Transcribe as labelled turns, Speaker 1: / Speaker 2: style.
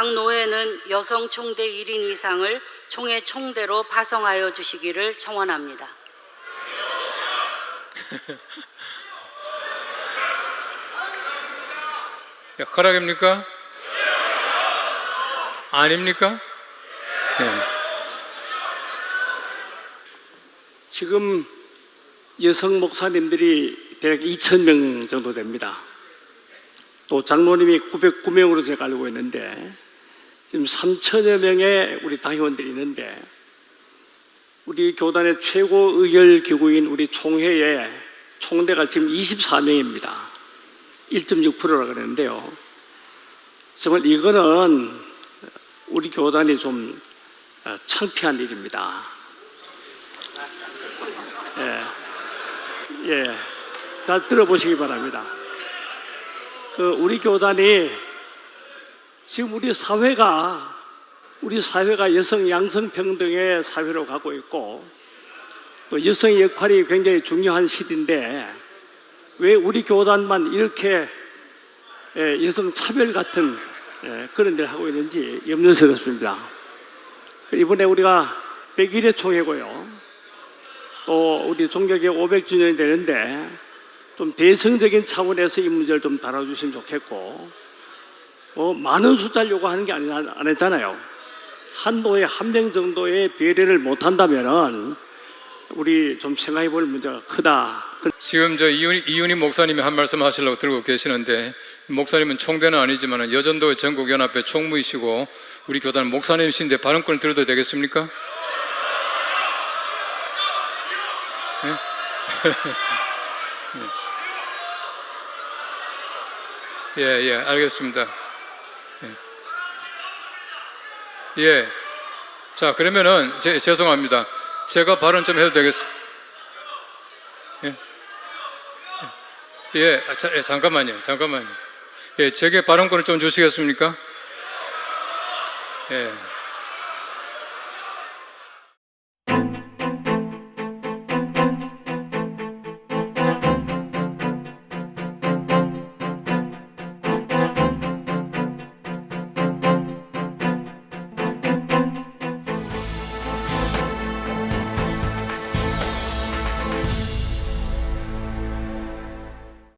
Speaker 1: 각 노회는 여성 총대 1인 이상을 총회 총대로 파송하여 주시기를 청원합니다.
Speaker 2: 예, 허락입니까? 아닙니까? 예.
Speaker 3: 지금 여성 목사님들이 대략 2천 명 정도 됩니다. 또 장로님이 909명으로 제가 알고 있는데 지금 3천여 명의 우리 당회원들이 있는데 우리 교단의 최고 의결 기구인 우리 총회의 총대가 지금 24명입니다. 1.6%라 그러는데요. 정말 이거는 우리 교단이 좀 어, 창피한 일입니다. 예, 예, 잘 들어보시기 바랍니다. 그 우리 교단이 지금 우리 사회가 우리 사회가 여성 양성 평등의 사회로 가고 있고 또 여성의 역할이 굉장히 중요한 시대인데 왜 우리 교단만 이렇게 예, 여성 차별 같은 예, 그런 일을 하고 있는지 염려스럽습니다. 그 이번에 우리가 100일의 총회고요. 또 우리 종교개혁 500주년이 되는데 좀 대승적인 차원에서 이 문제를 좀 다뤄주시면 좋겠고 뭐 많은 숫자를 요구하는 게 아니, 안 했잖아요. 한 노에 한 명 정도의 배려를 못 한다면은 우리 좀 생각해 볼 문제가 크다.
Speaker 2: 지금 저 이윤희, 이윤희 목사님이 한 말씀 하시려고 들고 계시는데 목사님은 총대는 아니지만 여전도 전국연합회 총무이시고 우리 교단 목사님이신데 발언권을 들어도 되겠습니까? 예? 예, 예, 알겠습니다. 예. 예. 자, 그러면은 제, 죄송합니다. 제가 발언 좀 해도 되겠습니까? 예, 아, 자, 예, 잠깐만요, 잠깐만요. 예, 제게 발언권을 좀 주시겠습니까? 예,